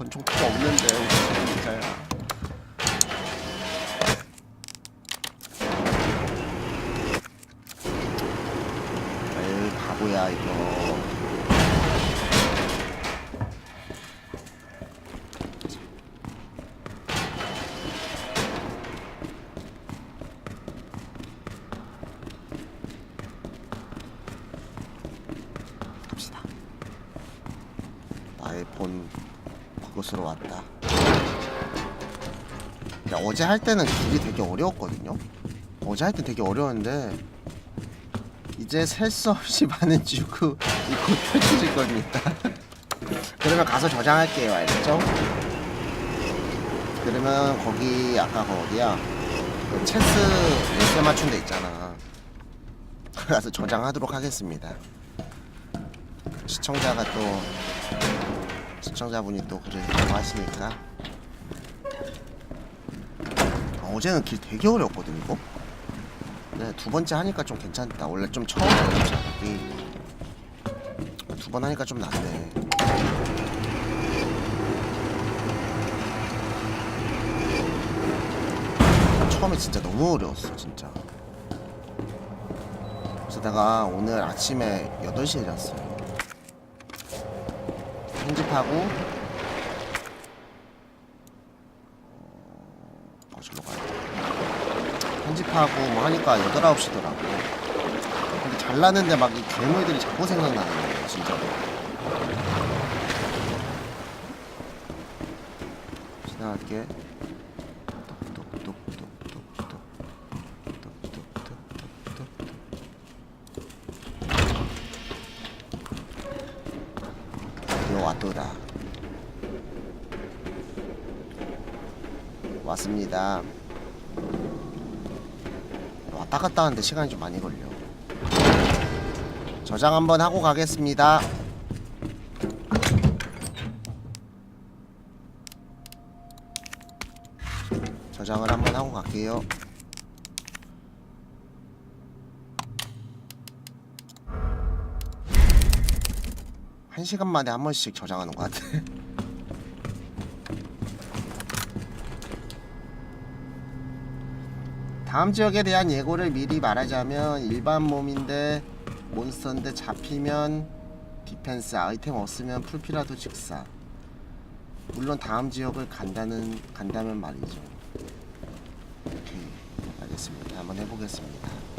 권총 필요 없는데 진짜야. 에이 바보야 이거. 갑시다. 나의 본 그곳으로 왔다. 야, 어제 할 때는 길이 되게 어려웠거든요. 어제 할 때 되게 어려웠는데 이제 셀 수 없이 많은 주고 이곧 펼쳐질 겁니다. 그러면 가서 저장할게요, 알겠죠? 그러면 거기 아까 그 어디야? 그 체스 열쇠 맞춘 데 있잖아. 가서 저장하도록 하겠습니다. 시청자가 또 시청자분이 또 그러고 하시니까 어제는 길 되게 어려웠거든 이거. 네, 두 번째 하니까 좀 괜찮다. 원래 좀 처음에 잡기 두번 하니까 좀 낫네. 처음에 진짜 너무 어려웠어 진짜. 그래서 내가 오늘 아침에 8시에 일어났어요. 편집하고 어, 저로 가야 돼. 편집하고 뭐 하니까 8, 9시더라고. 근데 잘나는데 막 이 괴물들이 자꾸 생각나는 거예요 진짜로. 지나갈게. 왔도다. 왔습니다 왔다 갔다 하는데 시간이 좀 많이 걸려. 저장 한번 하고 가겠습니다. 저장을 한번 하고 갈게요. 한 시간 만에 한 번씩 저장하는 것 같아. 다음 지역에 대한 예고를 미리 말하자면 일반 몸인데 몬스터인데 잡히면 디펜스 아이템 없으면 풀피라도 직사. 물론 다음 지역을 간다는 간다면 말이죠. 오케이 알겠습니다. 한번 해보겠습니다.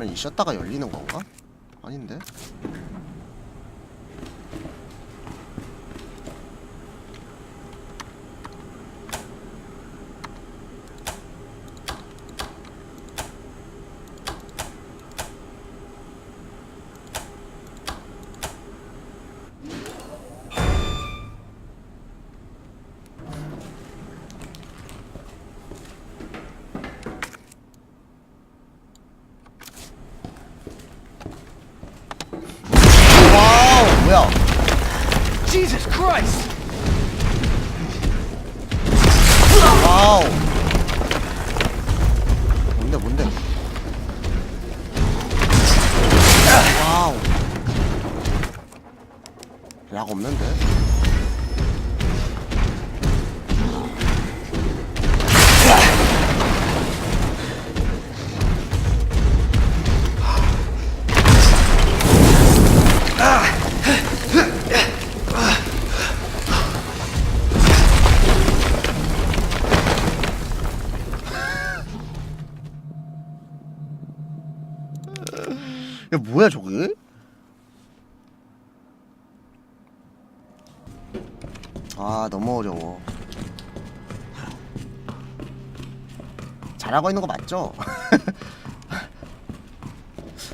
열면 이 셔터가 열리는 건가? 아닌데? Jesus Christ! 와 아 너무 어려워 잘하고 있는 거 맞죠?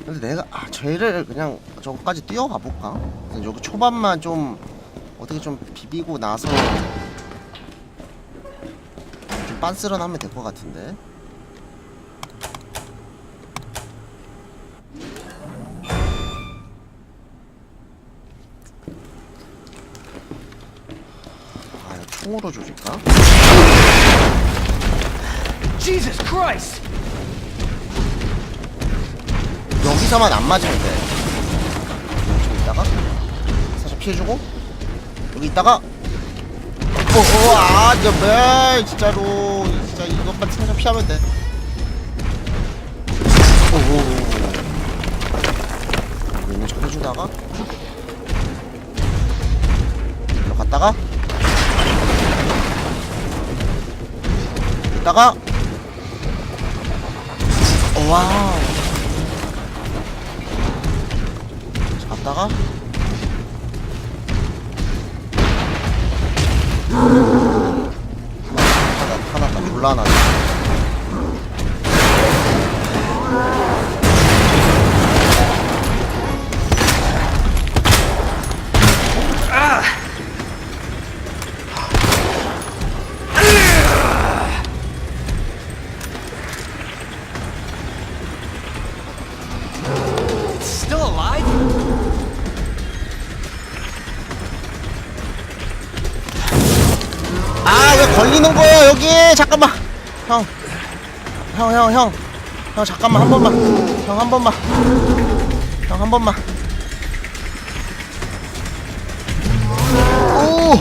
근데 내가 아 쟤를 그냥 저거까지 뛰어가 볼까? 여기 초반만 좀 어떻게 좀 비비고 나서 좀 빤스런 하면 될 것 같은데 아, 이거 총으로 조질까? Jesus Christ! 여기서만 안 맞으면 돼. 좀 있다가 살짝 피해주고 여기 있다가 오오 아 진짜 매 진짜로 진짜 이것만 살짝 피하면 돼. 오오 여기 해주다가 일로 갔다가 오, 와우 갔다가 하나 하나 딱 곤란하네 걸리는 거야 여기. 잠깐만. 형. 형 형 형. 형 잠깐만 한 번만. 형 한 번만. 형 한 번만. 오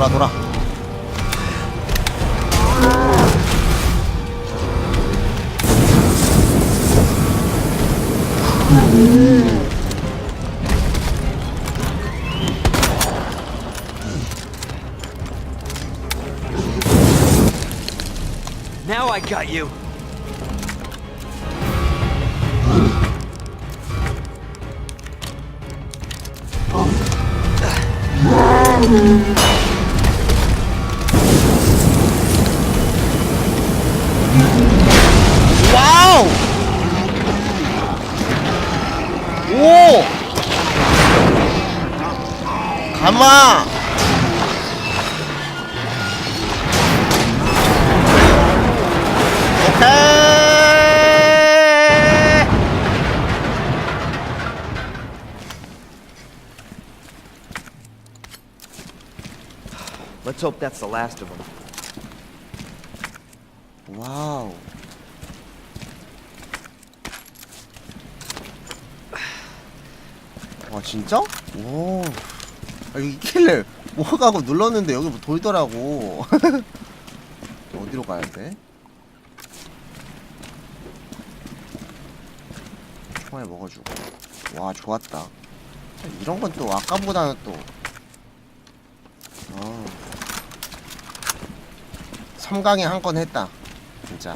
돌아 돌아 돌아 Now I got you. 와 가마 오케이 Let's hope that's the last of them. 와우. 와 진짜? 오. 아, 여기 킬을 뭐 가고 눌렀는데 여기 뭐 돌더라고. 어디로 가야 돼? 총알 먹어주고. 와 좋았다. 이런 건 또 아까보다는 또. 어. 섬광에 한 건 했다. 진짜.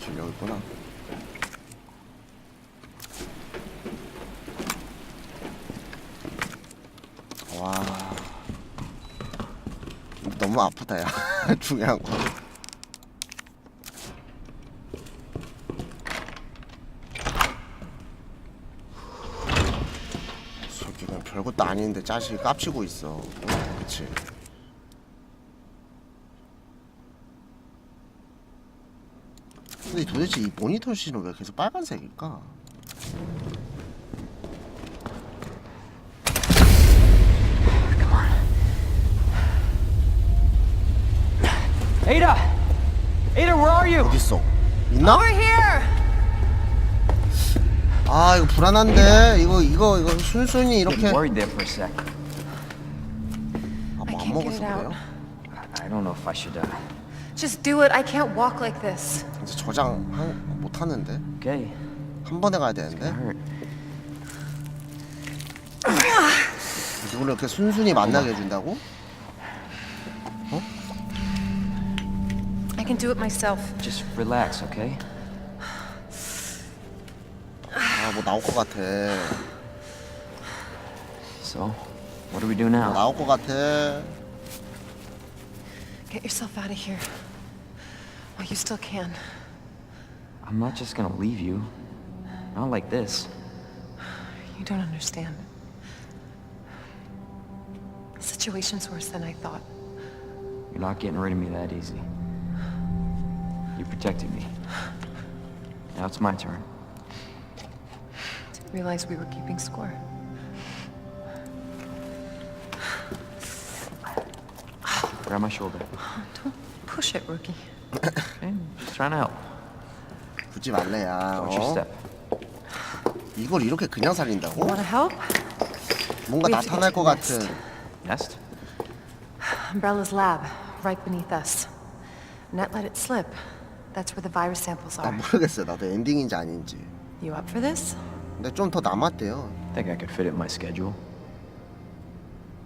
길 여기 있구나. 와. 너무 아프다, 야. 중요한 거. 그냥 별것도 아닌데 자식이 깝치고 있어. 어, 그렇지. 근데 도대체 이 모니터 씬은 왜 계속 빨간색일까? Ada! Ada, where are you? 어딨어? 있나? Over here! 아 이거 불안한데 이거 이거 이거 순순히 이렇게 Getting worried there for a sec. 아 뭐 안 can't 먹어서. 그래요? I- I don't know if I should. Uh, Just do it. I can't walk like this. 이제 저장 한, 못 하는데 okay. 한 번에 가야 되는데 Hurt. 이걸 이렇게 순순히 만나게 해준다고? can do it myself. Just relax, okay? 아 뭐 나올 것 같아 So, what do we do 뭐 now? 나올 것 같아 Get yourself out of here. While you still can. I'm not just gonna leave you. Not like this. You don't understand. The situation's worse than I thought. You're not getting rid of me that easy. You protected me. Now it's my turn. Didn't realize we were keeping score. Grab my shoulder. Don't push it, rookie. Okay, just trying to help. 굳이 말래야. Watch your 어? step. 이걸 이렇게 그냥 살린다고? Want to help? 뭔가 We have to 나타날 get 것 to the 같은. nest. Nest? Umbrella's lab, right beneath us. Net let it slip. That's where the virus samples 나 are. 모르겠어요. 나도 엔딩인지 아닌지. You up for this? 근데 좀 더 남았대요. Think I could fit it in my schedule.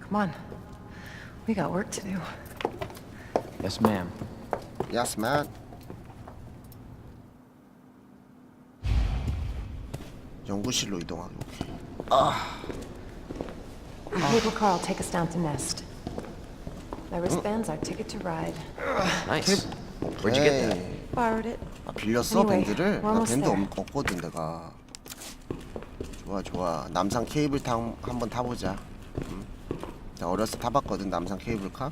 Come on. We got work to do. Yes, ma'am. Yes, man. 연구실로 이동하기. 오케이. Cable car will take us down to Nest. My wristband's our ticket to ride. Nice. Where'd you get that? 오케이. Borrowed it. 아 빌렸어 Anyway, 밴드를? we're 나 almost 밴드 there. 없, 없거든 내가. 좋아 좋아. 남산 케이블카 한번 타보자. 응? 나 어렸을 때 타봤거든 남산 케이블카.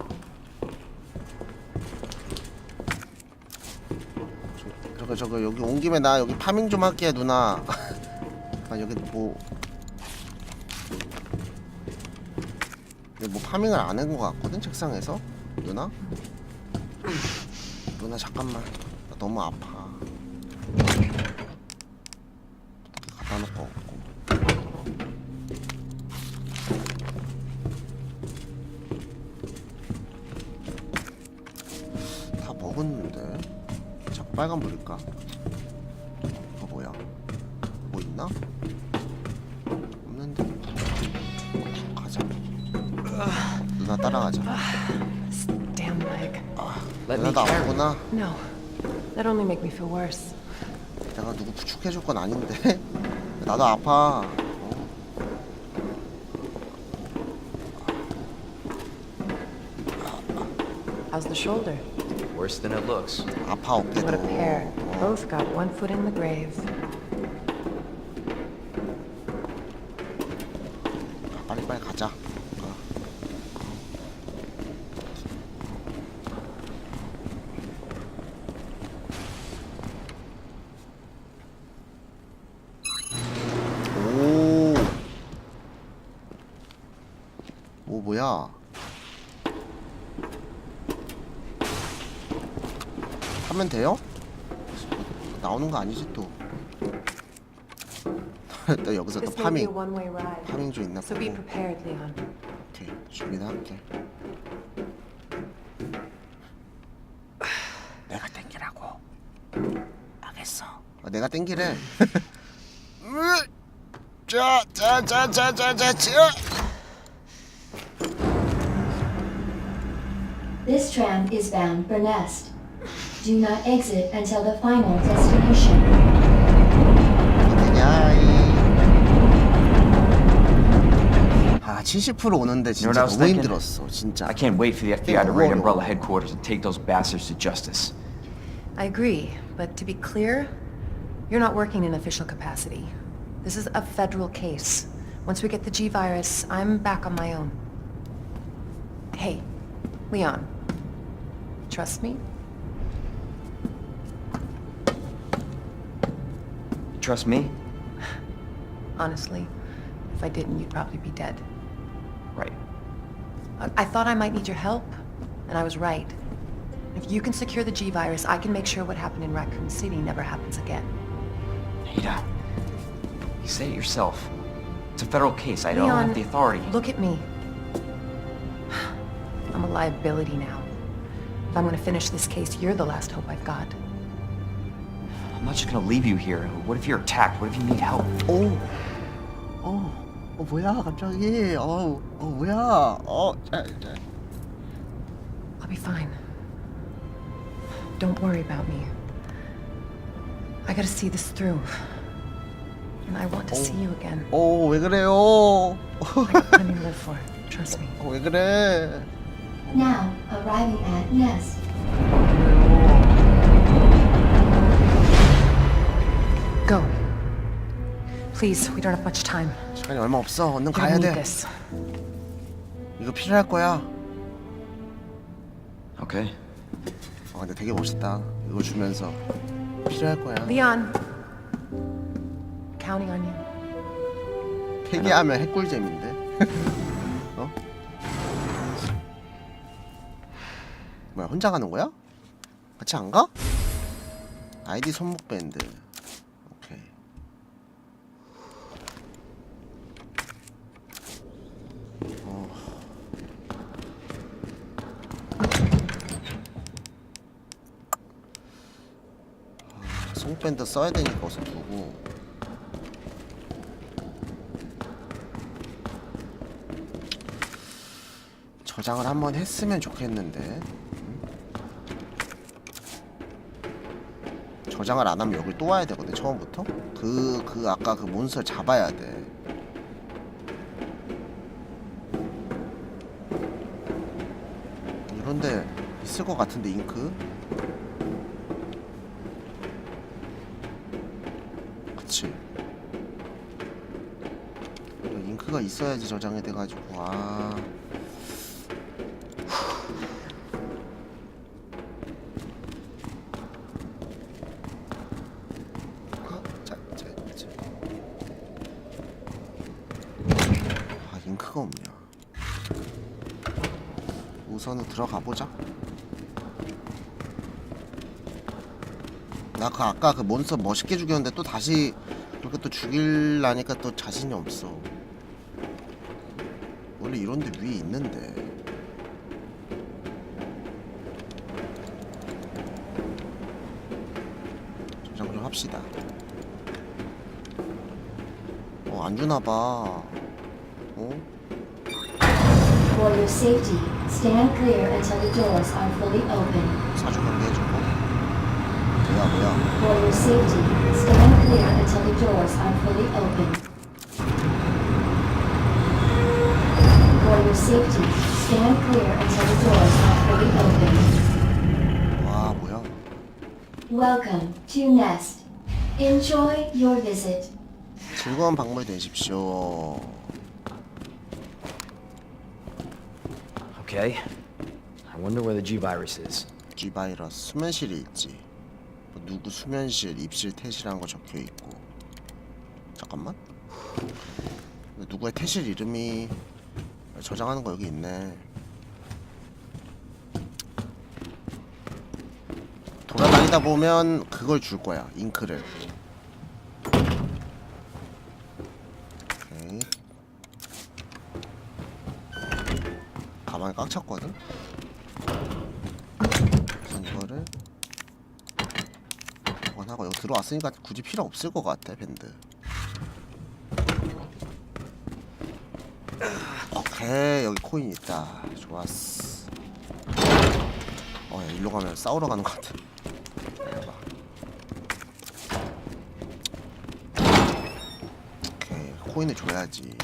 저- 저거 저거 여기 온 김에 나 여기 파밍 좀 할게 누나. 아 여기 뭐. 여기 뭐 파밍을 안 한 것 같거든 책상에서 누나. 누나 잠깐만 나 너무 아파 갖다 놓고 없고 다 먹었는데 자꾸 빨간불일까? 이거 뭐야 뭐 있나? 없는데 가자 누나 따라가자 This damn leg. Let 누나 me 나 carry. 없구나 No. That only make me feel worse. 내가 누구 부축해줄 건 아닌데 나도 아파 어. How's the shoulder? Worse than it looks. 아파 어깨도 What a pair. 어. Both got one foot in the grave. 빨리 빨리 가자 또 여기서 또 This may be a 파밍 one-way ride. 파밍 좀 있나 So be 보고 prepared, Leon. 오케이 준비는 할게 내가 땡기라고 알겠어 어, 내가 땡기래 자자자자자자자 This tram is bound for Nest. Do not exit until the final destination. 70% 오는데 You know 진짜 what I was 너무 thinking? 힘들었어, 진짜. I can't wait for the FBI to raid 어려워. Umbrella headquarters and take those bastards to justice. I agree, but to be clear, you're not working in official capacity. This is a federal case. Once we get the G-Virus, I'm back on my own. Hey, Leon. Trust me? Trust me? Honestly, if I didn't, you'd probably be dead. I, thought I might need your help, and I was right. If you can secure the G-Virus, I can make sure what happened in Raccoon City never happens again. Ada, you say it yourself. It's a federal case. I don't have the authority. Look at me. I'm a liability now. If I'm gonna finish this case, you're the last hope I've got. I'm not just gonna leave you here. What if you're attacked? What if you need help? Oh. 어 어, 뭐야, 갑자기. 어, 어, 뭐야. 어, 자, 자. I'll be fine. Don't worry about me. I gotta see this through. And I want to see you again. 어, 왜 그래요? I got plenty to live for. Trust me. 어, 왜 그래? Now, arriving at Nest. Please, we don't have much time. 시간이 얼마 없어. 얼른 가야 돼. this. 이거 필요할 거야. Okay. 아 근데 되게 멋있다. 이거 주면서 필요할 거야. Leon. Counting on you. 폐기하면 핵꿀잼인데. 어? 뭐야 혼자 가는 거야? 같이 안 가? 아이디 손목 밴드. 오케이. 어. 아, 손목 밴드 써야 되니까 어서 두고. 저장을 한번 했으면 좋겠는데 음? 저장을 안 하면 여기 또 와야 되거든 처음부터 그그 아까 그 몬스터 잡아야 돼 이런데 있을 것 같은데 잉크 이거 잉크가 있어야지 저장이 돼가지고. 아. 자. 아 잉크가 없냐? 우선은 들어가 보자 나 그 아까 그 몬스터 멋있게 죽였는데 또 다시 그렇게 또 죽일라니까 또 자신이 없어. 원래 이런 데 위에 있는데. 저장 좀 합시다. 어 안 주나봐. 어? For your safety, stand clear until the doors are fully open. 사주 경계해 주고 뭐야 뭐야 For your safety, stand clear until the doors are fully open. For your safety, stand clear until the doors are fully open. 와 뭐야 Welcome to Nest. Enjoy your visit. 즐거운 방문 되십시오 Okay. I wonder where the G virus is. G 바이러스 수면실이 있지 뭐 누구 수면실 입실 퇴실한 거 적혀 있고. 잠깐만. 누구의 퇴실 이름이 저장하는 거 여기 있네. 돌아다니다 보면 그걸 줄 거야 잉크를. 가방에 꽉 찼거든 우선 이거를 원하고 여기 들어왔으니까 굳이 필요 없을 것 같아 밴드. 오케이 여기 코인 있다. 좋았어. 어야 일로 가면 싸우러 가는 것 같아. 내려봐 오케이 코인을 줘야지.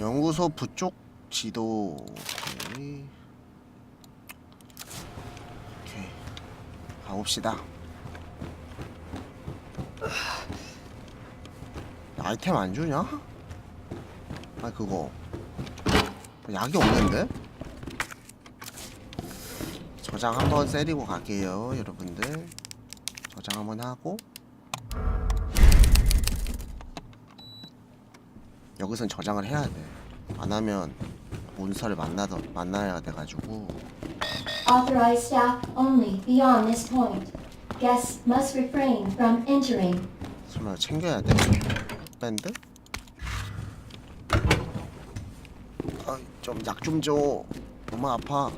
연구소 부쪽 지도 오케이 오케이 가봅시다 아이템 안 주냐? 아 그거 약이 없는데? 저장 한번 세리고 갈게요 여러분들 저장 한번 하고 여기선 저장을 해야 돼. 안 하면 몬스터를 만나더 만나야 돼가지고 Authorized staff only beyond this point. Guests must refrain from entering. 정말 챙겨야 돼. 밴드? 아, 좀약 좀 줘. 너무 아파.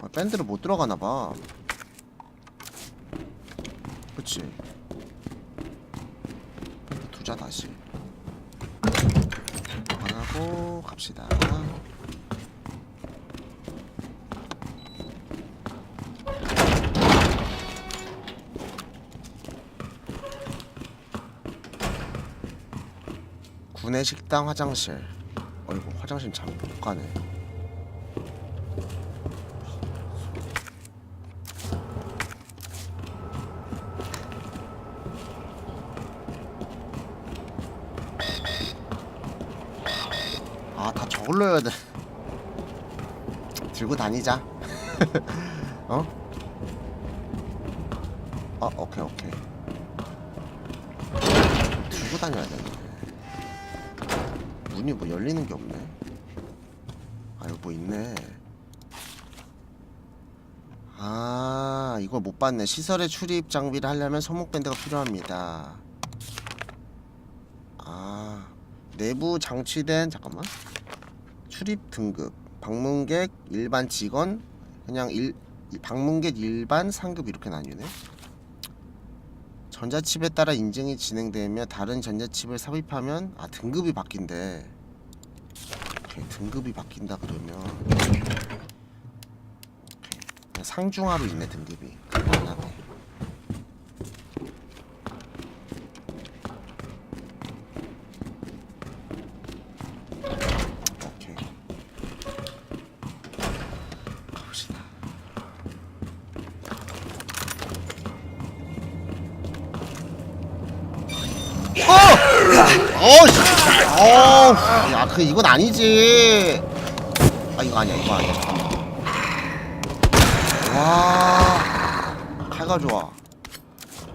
아, 밴드를 못 들어가나 봐. 그치? 두자 다시. 안 하고 갑시다. 구내 식당 화장실. 어이구 화장실 참못 가네. 해야 돼. 들고 다니자. 어? 아 오케이 오케이. 들고 다녀야 되네. 문이 뭐 열리는 게 없네. 아 여기 뭐 있네. 아 이걸 못 봤네. 시설에 출입 장비를 하려면 손목 밴드가 필요합니다. 아 내부 장치된 잠깐만 출입 등급 방문객 일반 직원 그냥 일 이- 방문객 일반 상급 이렇게 나뉘네. 전자칩에 따라 인증이 진행되며 다른 전자칩을 삽입하면 아 등급이 바뀐대. 등급이 바뀐다 그러면 오케이 상중하로 있네 등급이. 어이씨, 어, 야, 그 이건 아니지. 아 이거 아니야, 이거 아니야. 잠깐만. 와, 칼가 좋아.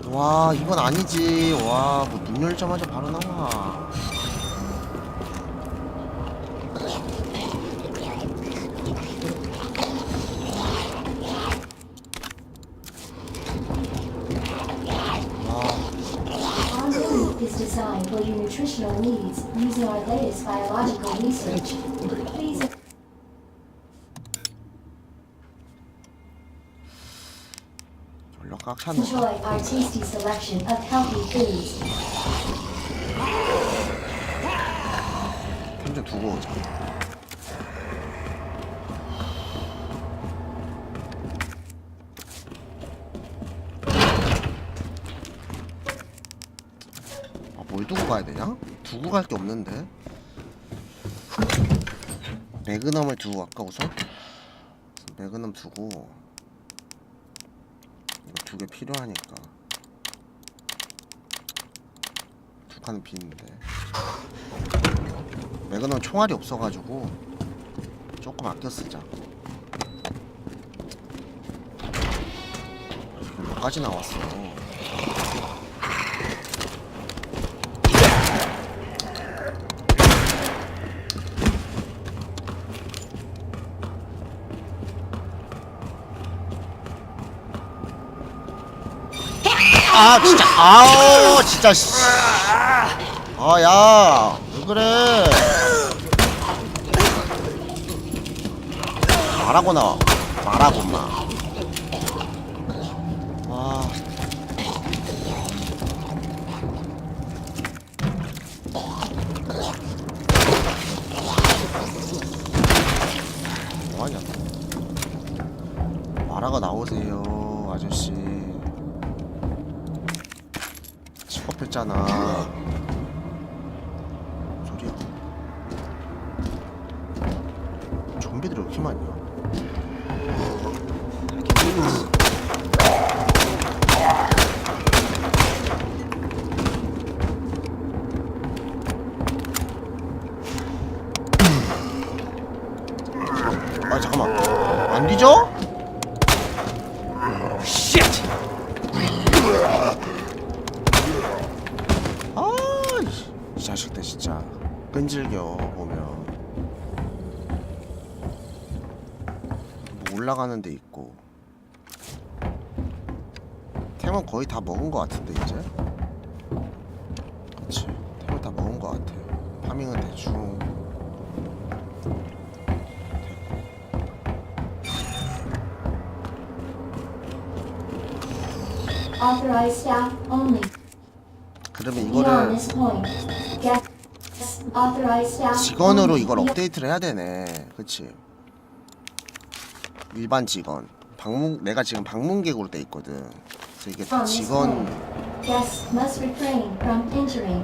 와, 이건 아니지. 와, 뭐눈 열자마자 바로 나와. 와, nutritional needs using our latest biological research. Please 졸라 꽉 찼네. enjoy our tasty selection of healthy foods. 펜좀 두고 오자. 뭘 두고 가야 되냐? 두고 갈 게 없는데. 매그넘을 두고 갈까 우선? 매그넘 두고 이거 두 개 필요하니까 두 판은 비는데 매그넘 총알이 없어가지고 조금 아껴 쓰자. 몇 가지 나왔어. 아 진짜. 아우 진짜 씨. 아야 왜 그래? 말하고 나와 말하고 마 자식들 진짜 끈질겨 보면 뭐 올라가는 데 있고 템은 거의 다 먹은 것 같은데 이제 그렇지 템은 다 먹은 것 같아 파밍은 대충 Authorized staff only. 그러면 이거를 this point. 직원으로. 이걸 업데이트를 해야 되네 그치 일반 직원 방문 내가 지금 방문객으로 돼 있거든 그래서 이게 다 직원.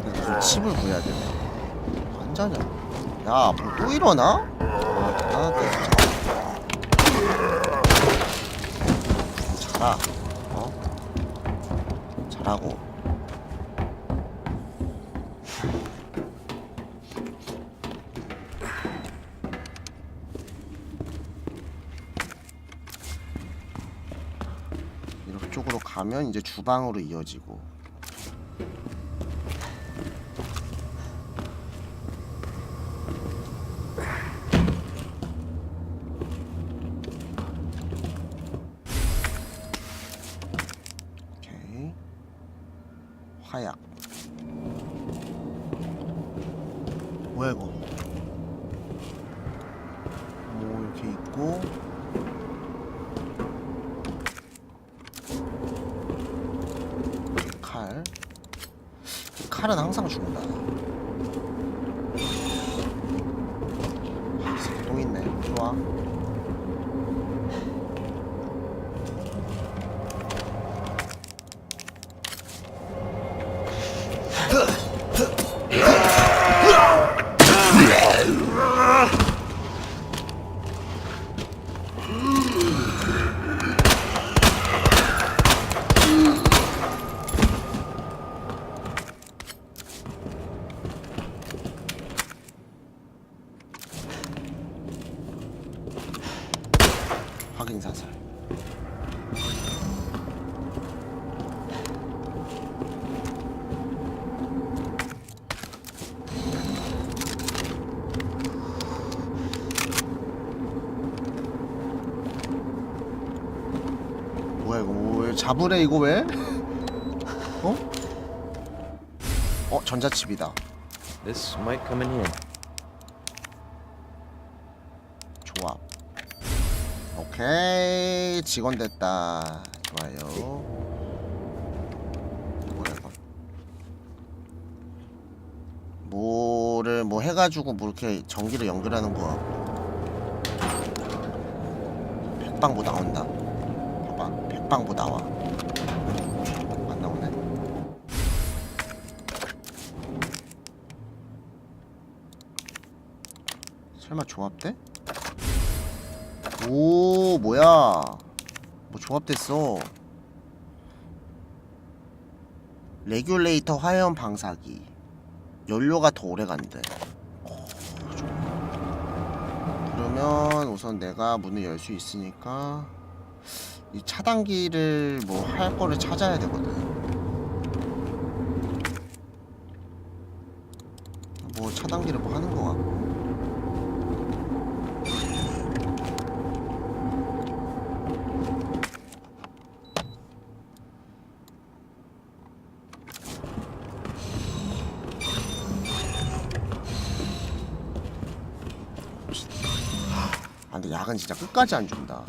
그래서 칩을 구해야 되네 혼자냐? 야, 뭐 또 일어나? 아, 대단하다, 진짜. 잘하. 어? 잘하고. 이렇게 쪽으로 가면 이제 주방으로 이어지고. 오케이. 화약. 뭐야 이거? 뭐 이렇게 있고. 이렇게 칼. 이 칼은 항상 죽는다. 아, 또 있네. 좋아. 확인 사살. 뭐야 이거 뭐, 왜 잡으래 이거 왜? 어? 어 전자칩이다. This might come in here. 조합. 오케이 직원 됐다. 좋아요. 뭐야 이건? 뭐를 뭐 해가지고 뭐 이렇게 전기를 연결하는 거 같고. 백방부 나온다. 봐봐, 백방부 나와. 안 나오네. 설마 조합돼? 오 뭐야 뭐 조합됐어 레귤레이터 화염 방사기 연료가 더 오래 간대 어. 그러면 우선 내가 문을 열 수 있으니까 이 차단기를 뭐 할 거를 찾아야 되거든. 뭐 차단기를 뭐 하는 거 같고. 아 근데 약은 진짜 끝까지 안 준다